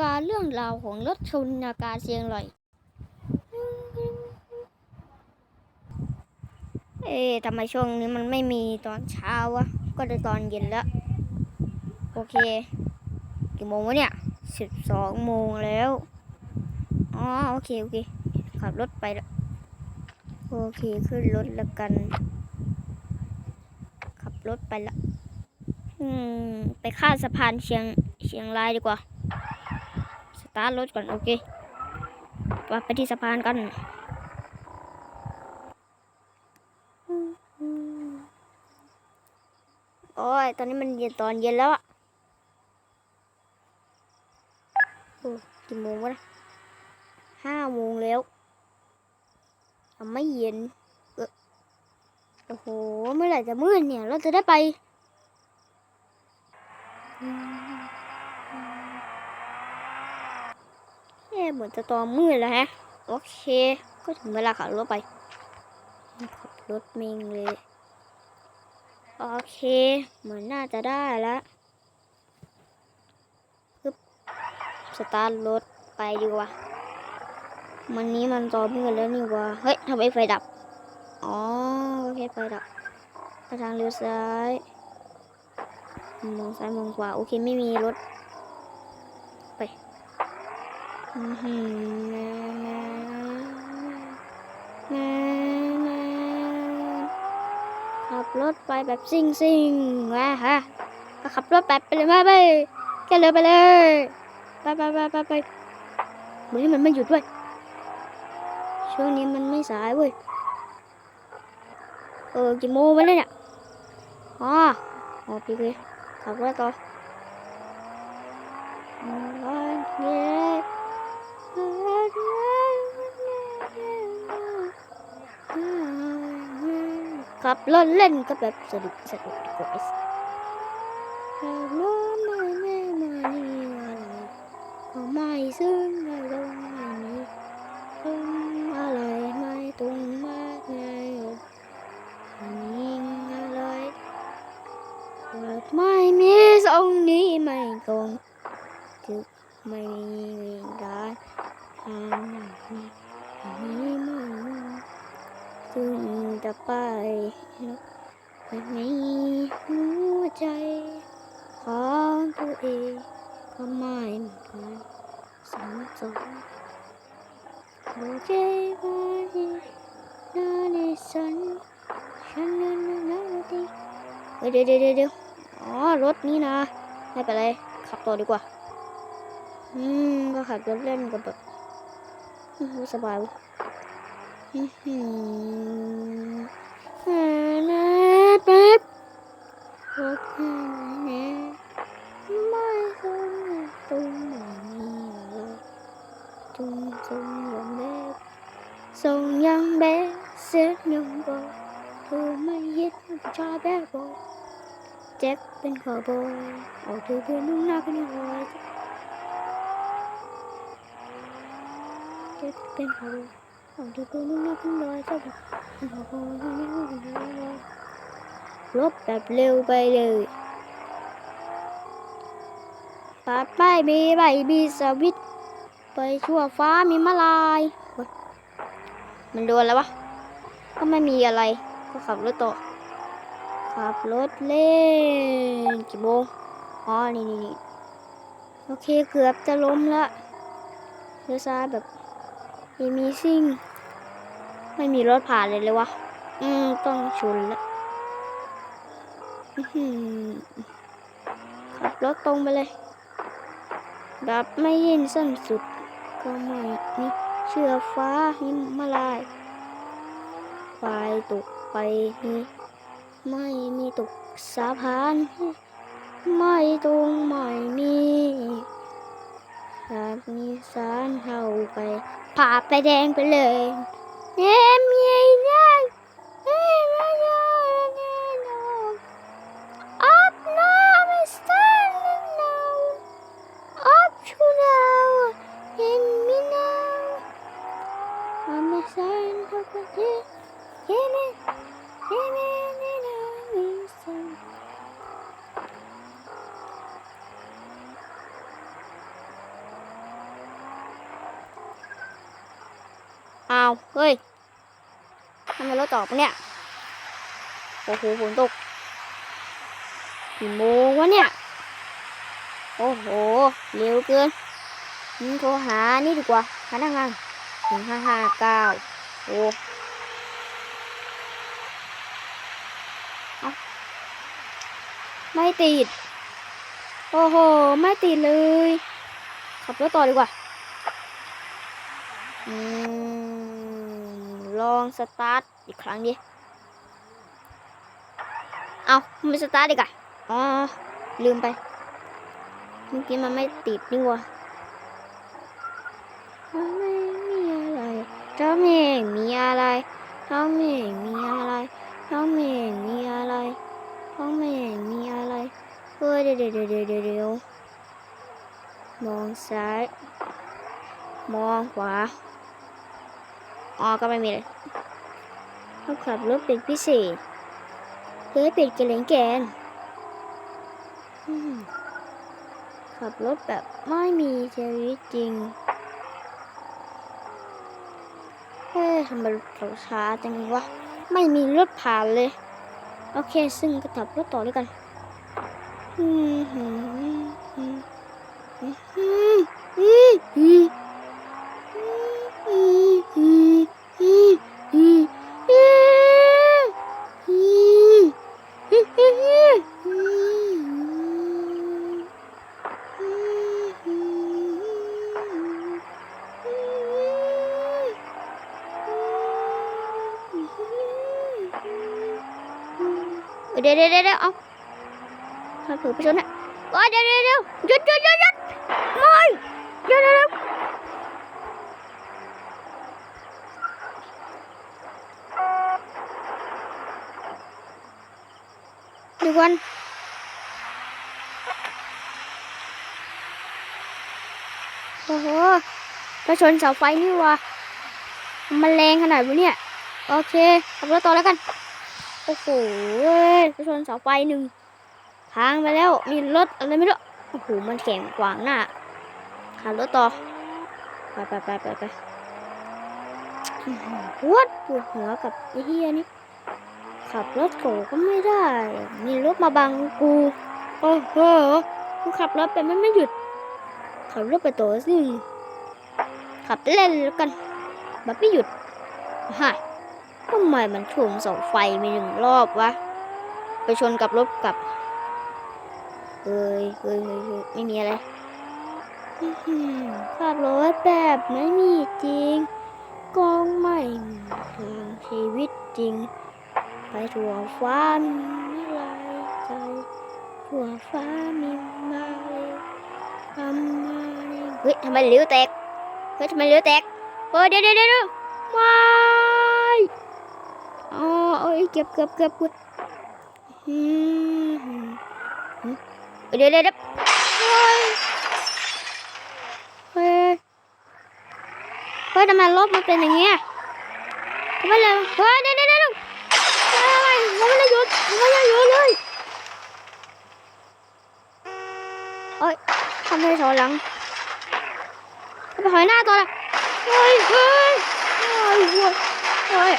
การเรื่องราวของรถชนนาการเชียงรายเอ๊ะทำไมช่วงนี้มันไม่มีตอนเช้าวะ ก็ได้ตอนเย็นแล้ว โอเค กี่โมงวะเนี่ยสิบสองโมงแล้ว อ๋อ โอเค โอเค ขับรถไปแล้ว โอเค ขึ้นรถแล้วกัน ขับรถไปละ อืม ไปข้ามสะพานเชียงเชียงรายดีกว่า ตาร์ทรถก่อนโอเคไปไปที่สะพานกันโอ้ย ตอนนี้มันเย็นตอนเย็นแล้วอะโอ้กี่โมงวะห้าโมงแล้วยังไม่เย็น โอ้โห เมื่อไหร่จะมืดเนี่ย เราจะได้ไปอ๊ะ เหมือนจะตอนมืดแล้วฮะ โอเค ก็ถึงเวลาขับรถไป ขับรถเมงเลย โอเค เหมือนน่าจะได้แล้วปึ๊บสตาร์ทรถไปดีกว่า วันนี้มันตอนมืดแล้วนี่ว่า เฮ้ยทำไมไฟดับ อ๋อ โอเค ไฟดับไปทางเลี้ยวซ้าย มองซ้ายมองขวา โอเค ไม่มีรถ ขับรถไปแบบซิ่งซิ่งว่ะฮะ ก็ขับรถแบบไปเลยมาไปแค่เลยไปเลย ไปไปไปไปไปเฮ้ยมันไม่หยุดด้วย ช่วงนี้มันไม่สายเว้ย เออกี่โมงวะเนี่ย อ๋ออ๋อเลยขับรถต่อเย้ ขับรถเล่นก็แบบสนุกสนุกกว่าขับรถไม่ไม่ไม่นี่อะไรก็ไม่ซึ้งไม่ลงไม่มีตรงอะไรไม่ตรงมาไงนี่อะไรไม่มีทรงนี้ไม่ตรงจึกไม่มีวิ่งได้ทางนี้ไม่มี ซึ่งจะไปไม่มีหัวใจ ของตัวเองก็ไม่เหมือนกันสมสมโอเคไหมนาในฉันฉันนั้นนั้นดีเฮ้ยเดี๋ยวเดี๋ยวเดี๋ยวเดี๋ยวอ๋อ รถนี้นะ ไม่เป็นไร ขับต่อดีกว่า อืม ก็ขับรถเล่นกับแบบสบายว่ะ แป๊บรถมาแล้ไม่ต้องตรงไหนเลยตรงตรงยังแบบส่งยังแบเสียยังบอกเธอไม่ยึดผู้ชายแบบบอกแจ็คเป็นขอบอยออกเธอเพื่อนนุ่งหน้าเป็นรอยแจ็คเป็นขอบอย ออกเธอเพื่อนนุ่งน้าเป็นรอยเจ้าเป็นขอบอยไม่นรอยรถแบบเร็วไปเลยปาดป้ายมีใบมีสวิต ไปชั่วฟ้ามีมาลาย มันโดนแล้ววะ ก็ไม่มีอะไร ก็ขับรถต่อ ขับรถเล่นกี่โมงอ๋อ นี่นี่นี่โอเคเกือบจะล้มละเลี้ยวซ้ายแบบม่มีซิ่ง ไม่มีรถผ่านเลยเลยวะ อืม ต้องชนละอื้อหือขับรถตรงไปเลย แบบไม่ยินสั้นสุด ก็ไม่นี่เชือฟ้าหิมะลายไฟตกไปนี่ไม่มีตกสะพาน ไม่ตรงไม่มีหากมีสารเข้าไปผ่าไปแดงไปเลย เอ็มยัยได้เอ็มยัยได้แน่นอนอัพน้ำไม่สแตนด์นาวอัพชูนาวเห็นมีนาวอัพไม่สแตนด์เข้าไปเอ็มเอ็ม โอ้าว เฮ้ยทำไมรถจอดปะเนี่ย โอ้โหฝนตกกี่โมงวะเนี่ย โอ้โห เร็วเกินอืมโทรหานี่ดีกว่าพนักงานหนึ่งห้าห้าเก้าโอ้ไม่ติด โอ้โห ไม่ติดเลย ขับรถต่อดีกว่า อืม ลองสตาร์ทอีกครั้งดิ เอาไม่สตาร์ทอีกอะอ๋อ ลืมไป เมื่อกี้มันไม่ติดนี่วะไม่มีอะไรเจ้าเมฆมีอะไรเจ้าเมฆมีอะไรเจ้าเมฆมีอะไรเจ้าเมฆมีอะไรเฮ้ยเดี๋ยวเดี๋ยวเดี๋ยวเดี๋ยวเดี๋ยวมองซ้าย มองขวา อ๋อก็ไม่มีเลยต้องขับรถเป็นพิเศษ เพื่อให้เป็นเกลงแกนขับรถแบบไม่มีชีวิตจริงเฮ้ยทำไมราช้าจังวะ ไม่มีรถผ่านเลย โอเค ซึ่งก็ขับรถต่อด้วยกันอืมอืมอืมอืมอืมอืมอืมอืมอืมอืมอืมอืม เดี๋ยวเดี๋ยวเดี๋ยวเอาถ้าเผื่อไปชนอะโอ้ยเดี๋ยวเดี๋ยวเดี๋ยวหยุดหยุดหยุดหยุดไม่เดี๋ยวเดี๋ยวเดี๋ยวเดี๋ยวก่อนโอ้โหไปชนเสาไฟนี่วะมันแรงขนาดวะเนี่ย โอเคขับรถต่อแล้วกัน โอ้โหเว้ยไปชนเสาไฟหนึ่งทางไปแล้ว มีรถอะไรไม่รู้ โอ้โห มันแข่งขวางหน้าขับรถต่อ ไปไปไปไปไปปวดปวดหัวกับไอ้เฮียนี่ ขับรถโถก็ไม่ได้ มีรถมาบังกู โอ้โห กูขับรถไปมันไม่หยุด ขับรถไปตัวสิขับเล่นแล้วกันแบบไม่หยุดฮะ ทำไมมันชนเสาไฟไม่หนึ่งรอบวะ ไปชนกับรถกับเฮ้ยเฮ้ยเฮ้ยไม่มีอะไรอื้อหือขับรถแบบไม่มีจริง กองไม่มีทางชีวิตจริง ไปทั่วฟ้ามีอะไรใจทั่วฟ้ามีมาเลยทำมาเฮ้ยทำไมเลี้ยวแตก เฮ้ยทำไมเลี้ยวแตก เฮ้ยเดี๋ยวเดี๋ยวเดี๋ยวว้ายอ๋อเอ้ ยเก็บเก็บเก็บเก็บอืมอืมเดี๋ยวเดี๋ยวเดี๋ยวเฮ้ยเฮ้ยเฮ้ยทำไมรถมันเป็นอย่างเงี้ยทำไมเลยเฮ้ยเดี๋ยวเดี๋ยวเดี๋ยวเฮ้ยทำไมมันไม่ได้หยุดมันไม่ได้หยุดเลยเอ้ยทำไมถอยหลังทำไมถอยหน้าต่อล่ะเฮ้ยเฮ้ยเฮ้ยเฮ้ย